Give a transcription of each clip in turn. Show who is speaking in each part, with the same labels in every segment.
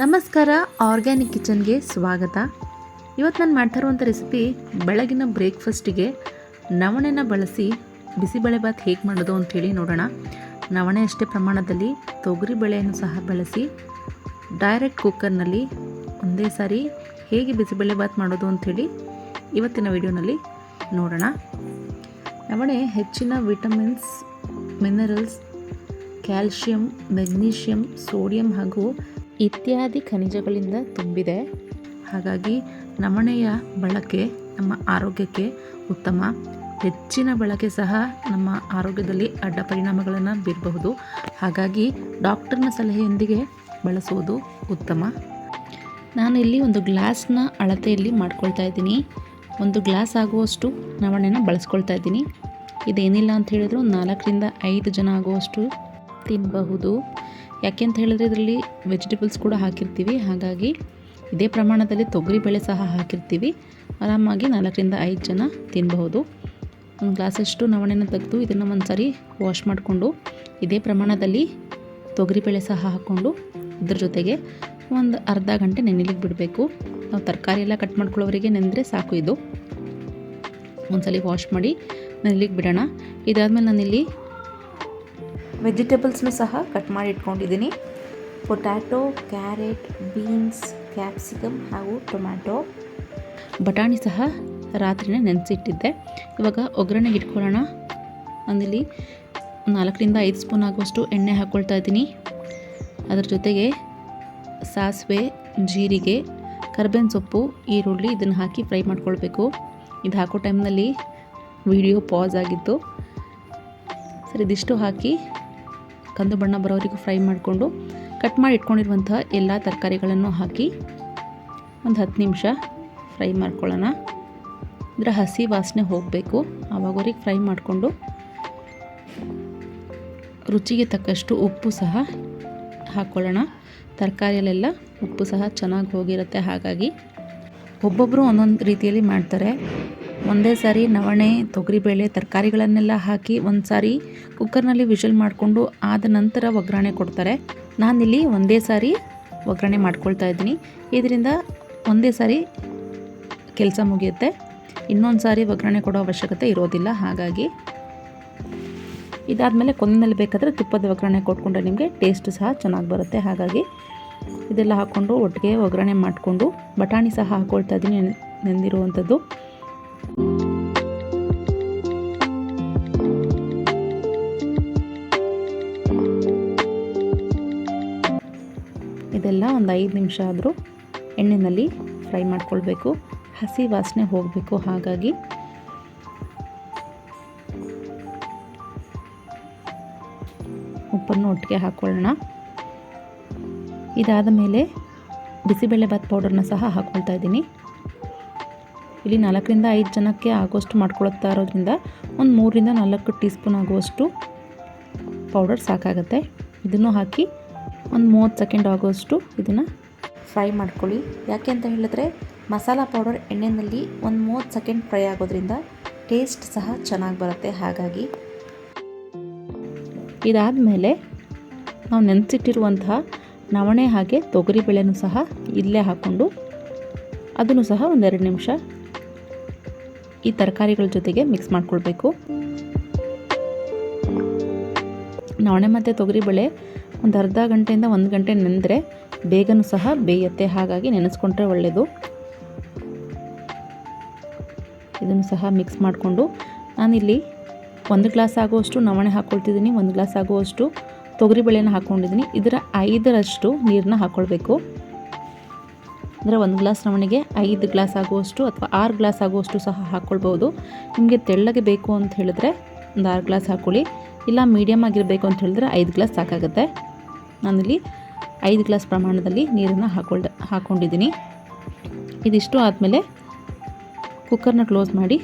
Speaker 1: ನಮಸ್ಕಾರ, ಆರ್ಗ್ಯಾನಿಕ್ ಕಿಚನ್ಗೆ ಸ್ವಾಗತ. ಇವತ್ತು ನಾನು ಮಾಡ್ತಾ ಇರುವಂಥ ರೆಸಿಪಿ ಬೆಳಗಿನ ಬ್ರೇಕ್ಫಾಸ್ಟಿಗೆ ನವಣೆನ ಬಳಸಿ ಬಿಸಿಬೇಳೆಭಾತ್ ಹೇಗೆ ಮಾಡೋದು ಅಂಥೇಳಿ ನೋಡೋಣ. ನವಣೆ ಅಷ್ಟೇ ಪ್ರಮಾಣದಲ್ಲಿ ತೊಗರಿ ಬೇಳೆಯನ್ನು ಸಹ ಬಳಸಿ ಡೈರೆಕ್ಟ್ ಕುಕ್ಕರ್ನಲ್ಲಿ ಒಂದೇ ಸಾರಿ ಹೇಗೆ ಬಿಸಿಬೇಳೆಭಾತ್ ಮಾಡೋದು ಅಂಥೇಳಿ ಇವತ್ತಿನ ವಿಡಿಯೋನಲ್ಲಿ ನೋಡೋಣ. ನವಣೆ ಹೆಚ್ಚಿನ vitamins, minerals, calcium magnesium sodium ಹಾಗೂ ಇತ್ಯಾದಿ ಖನಿಜಗಳಿಂದ ತುಂಬಿದೆ. ಹಾಗಾಗಿ ನವಣೆಯ ಬಳಕೆ ನಮ್ಮ ಆರೋಗ್ಯಕ್ಕೆ ಉತ್ತಮ. ಹೆಚ್ಚಿನ ಬಳಕೆ ಸಹ ನಮ್ಮ ಆರೋಗ್ಯದಲ್ಲಿ ಅಡ್ಡ ಪರಿಣಾಮಗಳನ್ನು ಬೀರಬಹುದು. ಹಾಗಾಗಿ ಡಾಕ್ಟರ್ನ ಸಲಹೆಯೊಂದಿಗೆ ಬಳಸುವುದು ಉತ್ತಮ. ನಾನು ಇಲ್ಲಿ ಒಂದು ಗ್ಲಾಸ್ನ ಅಳತೆಯಲ್ಲಿ ಮಾಡ್ಕೊಳ್ತಾ ಇದ್ದೀನಿ. ಒಂದು ಗ್ಲಾಸ್ ಆಗುವಷ್ಟು ನವಣೆನ ಬಳಸ್ಕೊಳ್ತಾ ಇದ್ದೀನಿ. ಇದೇನಿಲ್ಲ ಅಂತ ಹೇಳಿದ್ರು ನಾಲ್ಕರಿಂದ ಐದು ಜನ ಆಗುವಷ್ಟು ತಿನ್ನಬಹುದು ಯಾಕೆ ಅಂತ ಹೇಳಿದ್ರೆ ಇದರಲ್ಲಿ ವೆಜಿಟೇಬಲ್ಸ್ ಕೂಡ ಹಾಕಿರ್ತೀವಿ. ಹಾಗಾಗಿ ಇದೇ ಪ್ರಮಾಣದಲ್ಲಿ ತೊಗರಿಬೇಳೆ ಸಹ ಹಾಕಿರ್ತೀವಿ. ಆರಾಮಾಗಿ ನಾಲ್ಕರಿಂದ ಐದು ಜನ ತಿನ್ನಬಹುದು ಒಂದು ಗ್ಲಾಸಷ್ಟು ನವಣೆನ ತೆಗೆದು ಇದನ್ನು ಒಂದು ವಾಶ್ ಮಾಡಿಕೊಂಡು ಇದೇ ಪ್ರಮಾಣದಲ್ಲಿ ತೊಗರಿಬೇಳೆ ಸಹ ಹಾಕ್ಕೊಂಡು ಇದ್ರ ಜೊತೆಗೆ ಒಂದು ಅರ್ಧ ಗಂಟೆ ನೆನೆಲಿಕ್ಕೆ ಬಿಡಬೇಕು. ನಾವು ತರಕಾರಿ ಎಲ್ಲ ಕಟ್ ಮಾಡ್ಕೊಳ್ಳೋರಿಗೆ ನೆನೆದ್ರೆ ಸಾಕು ಇದು. ಒಂದ್ಸಲಿ ವಾಶ್ ಮಾಡಿ ನೆನೆಲಿಕ್ಕೆ ಬಿಡೋಣ. ಇದಾದಮೇಲೆ ನಾನಿಲ್ಲಿ ವೆಜಿಟೇಬಲ್ಸ್ನು ಸಹ ಕಟ್ ಮಾಡಿ ಇಟ್ಕೊಂಡಿದ್ದೀನಿ. ಪೊಟ್ಯಾಟೊ, ಕ್ಯಾರೆಟ್, ಬೀನ್ಸ್, ಕ್ಯಾಪ್ಸಿಕಮ್ ಹಾಗೂ ಟೊಮ್ಯಾಟೊ. ಬಟಾಣಿ ಸಹ ರಾತ್ರಿನೇ ನೆನೆಸಿಟ್ಟಿದ್ದೆ. ಇವಾಗ ಒಗ್ಗರಣೆಗೆ ಇಟ್ಕೊಳ್ಳೋಣ. ಅಂದಲ್ಲಿ ನಾಲ್ಕರಿಂದ ಐದು ಸ್ಪೂನ್ ಆಗುವಷ್ಟು ಎಣ್ಣೆ ಹಾಕ್ಕೊಳ್ತಾ ಇದ್ದೀನಿ. ಅದರ ಜೊತೆಗೆ ಸಾಸಿವೆ, ಜೀರಿಗೆ, ಕರ್ಬೇವಿನ ಸೊಪ್ಪು, ಈರುಳ್ಳಿ ಇದನ್ನು ಹಾಕಿ ಫ್ರೈ ಮಾಡ್ಕೊಳ್ಬೇಕು. ಇದು ಹಾಕೋ ಟೈಮ್ನಲ್ಲಿ ವಿಡಿಯೋ ಪಾಸ್ ಆಗಿತ್ತು. ಸರಿ, ಇದಿಷ್ಟು ಹಾಕಿ ಕಂದು ಬಣ್ಣ ಬರೋವರೆಗೂ ಫ್ರೈ ಮಾಡಿಕೊಂಡು ಕಟ್ ಮಾಡಿ ಇಟ್ಕೊಂಡಿರುವಂತಹ ಎಲ್ಲ ತರಕಾರಿಗಳನ್ನು ಹಾಕಿ ಒಂದು ಹತ್ತು ನಿಮಿಷ ಫ್ರೈ ಮಾಡ್ಕೊಳ್ಳೋಣ. ಇದರ ಹಸಿ ವಾಸನೆ ಹೋಗಬೇಕು. ಆವಾಗವರೆಗೆ ಫ್ರೈ ಮಾಡಿಕೊಂಡು ರುಚಿಗೆ ತಕ್ಕಷ್ಟು ಉಪ್ಪು ಸಹ ಹಾಕ್ಕೊಳ್ಳೋಣ ತರಕಾರಿಯಲ್ಲೆಲ್ಲ ಉಪ್ಪು ಸಹ ಚೆನ್ನಾಗಿ ಹೋಗಿರುತ್ತೆ. ಹಾಗಾಗಿ ಒಬ್ಬೊಬ್ಬರು ಒಂದೊಂದು ರೀತಿಯಲ್ಲಿ ಮಾಡ್ತಾರೆ. ಒಂದೇ ಸಾರಿ ನವಣೆ ತೊಗರಿಬೇಳೆ ತರಕಾರಿಗಳನ್ನೆಲ್ಲ ಹಾಕಿ ಒಂದು ಸಾರಿ ಕುಕ್ಕರ್ನಲ್ಲಿ ವಿಷಲ್ ಮಾಡಿಕೊಂಡು ಆದ ನಂತರ ಒಗ್ಗರಣೆ ಕೊಡ್ತಾರೆ. ನಾನಿಲ್ಲಿ ಒಂದೇ ಸಾರಿ ಒಗ್ಗರಣೆ ಮಾಡ್ಕೊಳ್ತಾ ಇದ್ದೀನಿ. ಇದರಿಂದ ಒಂದೇ ಸಾರಿ ಕೆಲಸ ಮುಗಿಯುತ್ತೆ. ಇನ್ನೊಂದು ಸಾರಿ ಒಗ್ಗರಣೆ ಕೊಡೋ ಅವಶ್ಯಕತೆ ಇರೋದಿಲ್ಲ, ಹಾಗಾಗಿ ಇದಾದಮೇಲೆ ಕೊನೆಯಲ್ಲಿ ಬೇಕಾದರೆ ತುಪ್ಪದ ಒಗ್ಗರಣೆ ಕೊಟ್ಕೊಂಡ್ರೆ ನಿಮಗೆ ಟೇಸ್ಟ್ ಸಹ ಚೆನ್ನಾಗಿ ಬರುತ್ತೆ. ಹಾಗಾಗಿ ಇದೆಲ್ಲ ಹಾಕ್ಕೊಂಡು ಒಟ್ಟಿಗೆ ಒಗ್ಗರಣೆ ಮಾಡಿಕೊಂಡು ಬಟಾಣಿ ಸಹ ಹಾಕ್ಕೊಳ್ತಾ ಇದ್ದೀನಿ ನೆಂದಿರುವಂಥದ್ದು ಇದೆಲ್ಲ ಒಂದು ಐದು ನಿಮಿಷ ಆದರೂ ಎಣ್ಣೆಯಲ್ಲಿ ಫ್ರೈ ಮಾಡ್ಕೊಳ್ಬೇಕು. ಹಸಿ ವಾಸನೆ ಹೋಗಬೇಕು ಹಾಗಾಗಿ. ಉಪ್ಪನ್ನು ಒಟ್ಟಿಗೆ ಹಾಕ್ಕೊಳ್ಳೋಣ ಇದಾದ ಮೇಲೆ ಬಿಸಿಬೇಳೆಭಾತ್ ಪೌಡರ್ನ ಸಹ ಹಾಕ್ಕೊಳ್ತಾ ಇದ್ದೀನಿ. ಇಲ್ಲಿ ನಾಲ್ಕರಿಂದ ಐದು ಜನಕ್ಕೆ ಆಗೋಷ್ಟು ಮಾಡ್ಕೊಳ್ತಾ ಇರೋದ್ರಿಂದ ಒಂದು ಮೂರರಿಂದ ನಾಲ್ಕು ಟೀ ಸ್ಪೂನ್ ಆಗುವಷ್ಟು ಪೌಡರ್ ಸಾಕಾಗುತ್ತೆ. ಇದನ್ನು ಹಾಕಿ ಒಂದು ಮೂವತ್ತು ಸೆಕೆಂಡ್ ಆಗೋಷ್ಟು ಇದನ್ನು ಫ್ರೈ ಮಾಡ್ಕೊಳ್ಳಿ. ಯಾಕೆ ಅಂತ ಹೇಳಿದ್ರೆ ಮಸಾಲ ಪೌಡರ್ ಎಣ್ಣೆಯಲ್ಲಿ ಒಂದು ಮೂವತ್ತು ಸೆಕೆಂಡ್ ಫ್ರೈ ಆಗೋದ್ರಿಂದ ಟೇಸ್ಟ್ ಸಹ ಚೆನ್ನಾಗಿ ಬರುತ್ತೆ. ಹಾಗಾಗಿ ಇದಾದ ಮೇಲೆ ನಾವು ನೆನೆಸಿಟ್ಟಿರುವಂತಹ ನವಣೆ ಹಾಗೆ ತೊಗರಿಬೇಳೆನೂ ಸಹ ಇಲ್ಲೇ ಹಾಕ್ಕೊಂಡು ಅದನ್ನು ಸಹ ಒಂದೆರಡು ನಿಮಿಷ ಈ ತರಕಾರಿಗಳ ಜೊತೆಗೆ ಮಿಕ್ಸ್ ಮಾಡ್ಕೊಳ್ಬೇಕು. ನವಣೆ ಮತ್ತು ತೊಗರಿಬೇಳೆ ಒಂದು ಅರ್ಧ ಗಂಟೆಯಿಂದ ಒಂದು ಗಂಟೆ ನೆನೆದ್ರೆ ಬೇಗನೂ ಸಹ ಬೇಯುತ್ತೆ, ಹಾಗಾಗಿ ನೆನೆಸ್ಕೊಂಡ್ರೆ ಒಳ್ಳೆಯದು ಇದನ್ನು ಸಹ ಮಿಕ್ಸ್ ಮಾಡಿಕೊಂಡು ನಾನಿಲ್ಲಿ ಒಂದು ಗ್ಲಾಸ್ ಆಗುವಷ್ಟು ನವಣೆ ಹಾಕ್ಕೊಳ್ತಿದ್ದೀನಿ ಒಂದು ಗ್ಲಾಸ್ ಆಗುವಷ್ಟು ತೊಗರಿಬೇಳೆನ ಹಾಕ್ಕೊಂಡಿದ್ದೀನಿ ಇದರ ಐದರಷ್ಟು ನೀರನ್ನ ಹಾಕ್ಕೊಳ್ಬೇಕು ಅಂದರೆ ಒಂದು ಗ್ಲಾಸ್ ನವಣೆಗೆ ಐದು ಗ್ಲಾಸ್ ಆಗುವಷ್ಟು ಅಥವಾ ಆರು ಗ್ಲಾಸ್ ಆಗುವಷ್ಟು ಸಹ ಹಾಕ್ಕೊಳ್ಬೋದು ನಿಮಗೆ ತೆಳ್ಳಗೆ ಬೇಕು ಅಂತ ಹೇಳಿದ್ರೆ ಒಂದು ಆರು ಗ್ಲಾಸ್ ಹಾಕ್ಕೊಳ್ಳಿ ಇಲ್ಲ ಮೀಡಿಯಮ್ ಆಗಿರಬೇಕು ಅಂತ ಹೇಳಿದ್ರೆ ಐದು ಗ್ಲಾಸ್ ಸಾಕಾಗುತ್ತೆ. ನಾನಿಲ್ಲಿ ಐದು ಗ್ಲಾಸ್ ಪ್ರಮಾಣದಲ್ಲಿ ನೀರನ್ನು ಹಾಕೊಳ್ದ ಹಾಕ್ಕೊಂಡಿದ್ದೀನಿ ಇದಿಷ್ಟು ಆದಮೇಲೆ ಕುಕ್ಕರ್ನ ಕ್ಲೋಸ್ ಮಾಡಿ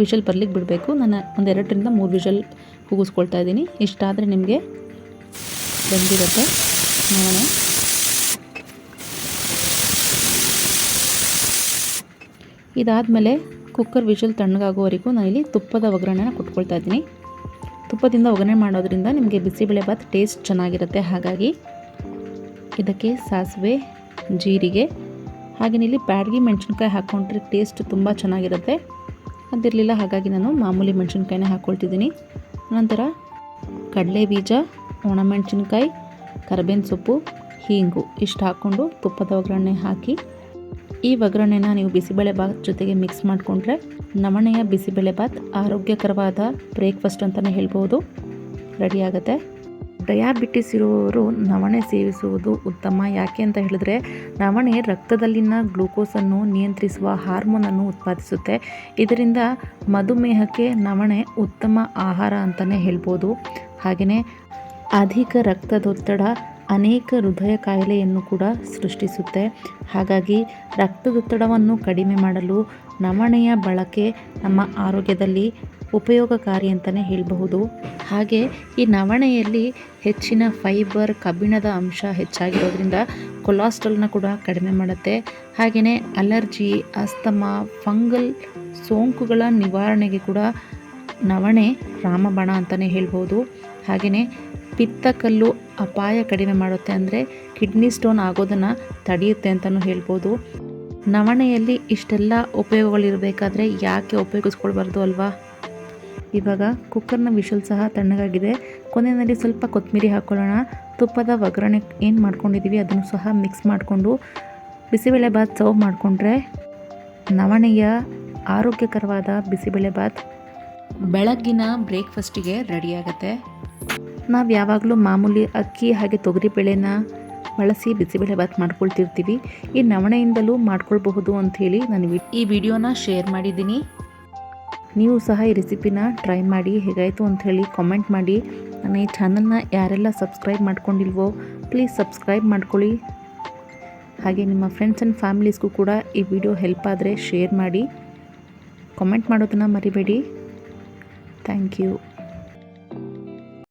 Speaker 1: ವಿಷಲ್ ಬರ್ಲಿಕ್ಕೆ ಬಿಡಬೇಕು. ನಾನು ಒಂದು ಎರಡರಿಂದ ಮೂರು ವಿಷಲ್ ಕೂಗಿಸ್ಕೊಳ್ತಾ ಇದ್ದೀನಿ. ಇಷ್ಟಾದರೆ ನಿಮಗೆ ಬಂದಿರುತ್ತೆ. ನವಣೆ ಇದಾದಮೇಲೆ ಕುಕ್ಕರ್ ವಿಷಲ್ ನಾನು ಇಲ್ಲಿ ತುಪ್ಪದ ಒಗ್ಗರಣೆನ ಕುಟ್ಕೊಳ್ತಾ ಇದ್ದೀನಿ. ತುಪ್ಪದಿಂದ ಒಗ್ಗರಣೆ ಮಾಡೋದ್ರಿಂದ ನಿಮಗೆ ಬಿಸಿಬೇಳೆಭಾತ್ ಟೇಸ್ಟ್ ಚೆನ್ನಾಗಿರುತ್ತೆ. ಹಾಗಾಗಿ ಇದಕ್ಕೆ ಸಾಸಿವೆ, ಜೀರಿಗೆ ಹಾಗೆಯೇ ಇಲ್ಲಿ ಪ್ಯಾಡ್ಗಿ ಮೆಣಸಿನ್ಕಾಯಿ ಹಾಕ್ಕೊಂಡ್ರೆ ಟೇಸ್ಟ್ ತುಂಬ ಚೆನ್ನಾಗಿರುತ್ತೆ. ಅದಿರಲಿಲ್ಲ, ಹಾಗಾಗಿ ನಾನು ಮಾಮೂಲಿ ಮೆಣಸಿನ್ಕಾಯಿನ ಹಾಕ್ಕೊಳ್ತಿದ್ದೀನಿ. ನಂತರ ಕಡಲೆ ಬೀಜ, ಒಣಮೆಣಸಿನ್ಕಾಯಿ, ಕರಿಬೇವಿನ ಸೊಪ್ಪು, ಹೀಂಗು ಇಷ್ಟು ಹಾಕ್ಕೊಂಡು ತುಪ್ಪದ ಒಗ್ಗರಣೆ ಹಾಕಿ ಈ ಒಗ್ಗರಣೆನ ನೀವು ಬಿಸಿಬೇಳೆ ಬಾತ್ ಜೊತೆಗೆ ಮಿಕ್ಸ್ ಮಾಡಿಕೊಂಡ್ರೆ ನವಣೆಯ ಬಿಸಿಬೇಳೆ ಬಾತ್ ಆರೋಗ್ಯಕರವಾದ ಬ್ರೇಕ್ಫಾಸ್ಟ್ ಅಂತಲೇ ಹೇಳ್ಬೋದು. ರೆಡಿ ಆಗುತ್ತೆ. ಡಯಾಬಿಟಿಸ್ ಇರುವವರು ನವಣೆ ಸೇವಿಸುವುದು ಉತ್ತಮ. ಯಾಕೆ ಅಂತ ಹೇಳಿದ್ರೆ ನವಣೆ ರಕ್ತದಲ್ಲಿನ ಗ್ಲೂಕೋಸನ್ನು ನಿಯಂತ್ರಿಸುವ ಹಾರ್ಮೋನನ್ನು ಉತ್ಪಾದಿಸುತ್ತೆ. ಇದರಿಂದ ಮಧುಮೇಹಕ್ಕೆ ನವಣೆ ಉತ್ತಮ ಆಹಾರ ಅಂತಲೇ ಹೇಳ್ಬೋದು. ಹಾಗೆಯೇ ಅಧಿಕ ರಕ್ತದೊತ್ತಡ ಅನೇಕ ಹೃದಯ ಕಾಯಿಲೆಯನ್ನು ಕೂಡ ಸೃಷ್ಟಿಸುತ್ತೆ. ಹಾಗಾಗಿ ರಕ್ತದೊತ್ತಡವನ್ನು ಕಡಿಮೆ ಮಾಡಲು ನವಣೆಯ ಬಳಕೆ ನಮ್ಮ ಆರೋಗ್ಯದಲ್ಲಿ ಉಪಯೋಗಕಾರಿ ಅಂತಲೇ ಹೇಳಬಹುದು. ಹಾಗೆ ಈ ನವಣೆಯಲ್ಲಿ ಹೆಚ್ಚಿನ ಫೈಬರ್, ಕಬ್ಬಿಣದ ಅಂಶ ಹೆಚ್ಚಾಗಿರೋದ್ರಿಂದ ಕೊಲಾಸ್ಟ್ರಾಲ್ನ ಕೂಡ ಕಡಿಮೆ ಮಾಡುತ್ತೆ. ಹಾಗೆಯೇ ಅಲರ್ಜಿ, ಅಸ್ತಮ, ಫಂಗಲ್ ಸೋಂಕುಗಳ ನಿವಾರಣೆಗೆ ಕೂಡ ನವಣೆ ರಾಮಬಾಣ ಅಂತಲೇ ಹೇಳ್ಬೋದು ಹಾಗೆಯೇ ಪಿತ್ತಕಲ್ಲು ಅಪಾಯ ಕಡಿಮೆ ಮಾಡುತ್ತೆ ಅಂದರೆ ಕಿಡ್ನಿ ಸ್ಟೋನ್ ಆಗೋದನ್ನು ತಡೆಯುತ್ತೆ ಅಂತಲೂ ಹೇಳ್ಬೋದು. ನವಣೆಯಲ್ಲಿ ಇಷ್ಟೆಲ್ಲ ಉಪಯೋಗಗಳಿರಬೇಕಾದ್ರೆ ಯಾಕೆ ಉಪಯೋಗಿಸ್ಕೊಳ್ಬಾರ್ದು ಅಲ್ವಾ? ಇವಾಗ ಕುಕ್ಕರ್ನ ವಿಷಲ್ ಸಹ ತಣ್ಣಗಾಗಿದೆ. ಕೊನೆಯಲ್ಲಿ ಸ್ವಲ್ಪ ಕೊತ್ತಂಬರಿ ಹಾಕ್ಕೊಳ್ಳೋಣ ತುಪ್ಪದ ಒಗ್ಗರಣೆ ಏನು ಮಾಡ್ಕೊಂಡಿದ್ದೀವಿ ಅದನ್ನು ಸಹ ಮಿಕ್ಸ್ ಮಾಡಿಕೊಂಡು ಬಿಸಿಬೇಳೆ ಬಾತ್ ಸರ್ವ್ ಮಾಡಿಕೊಂಡ್ರೆ ನವಣೆಯ ಆರೋಗ್ಯಕರವಾದ ಬಿಸಿಬೇಳೆ ಬಾತ್ ಬೆಳಗ್ಗಿನ ಬ್ರೇಕ್ಫಾಸ್ಟಿಗೆ ರೆಡಿಯಾಗುತ್ತೆ ನಾವು ಯಾವಾಗಲೂ ಮಾಮೂಲಿ ಅಕ್ಕಿ ಹಾಗೆ ತೊಗರಿಬೇಳೆನ ಬಳಸಿ ಬಿಸಿಬೇಳೆ ಬಾತ್ ಮಾಡ್ಕೊಳ್ತಿರ್ತೀವಿ. ಈ ನವಣೆಯಿಂದಲೂ ಮಾಡ್ಕೊಳ್ಬಹುದು ಅಂಥೇಳಿ ನಾನು ಈ ವಿಡಿಯೋನ ಶೇರ್ ಮಾಡಿದ್ದೀನಿ. ನೀವು ಸಹ ಈ ರೆಸಿಪಿನ ಟ್ರೈ ಮಾಡಿ, ಹೇಗಾಯಿತು ಅಂಥೇಳಿ ಕಾಮೆಂಟ್ ಮಾಡಿ. ನನ್ನ ಈ ಚಾನಲ್ನ ಯಾರೆಲ್ಲ ಸಬ್ಸ್ಕ್ರೈಬ್ ಮಾಡ್ಕೊಂಡಿಲ್ವೋ ಪ್ಲೀಸ್ ಸಬ್ಸ್ಕ್ರೈಬ್ ಮಾಡ್ಕೊಳ್ಳಿ. ಹಾಗೆ ನಿಮ್ಮ ಫ್ರೆಂಡ್ಸ್ ಆ್ಯಂಡ್ ಫ್ಯಾಮಿಲೀಸ್ಗೂ ಕೂಡ ಈ ವಿಡಿಯೋ ಹೆಲ್ಪ್ ಆದರೆ ಶೇರ್ ಮಾಡಿ. ಕಾಮೆಂಟ್ ಮಾಡೋದನ್ನು ಮರಿಬೇಡಿ. Thank you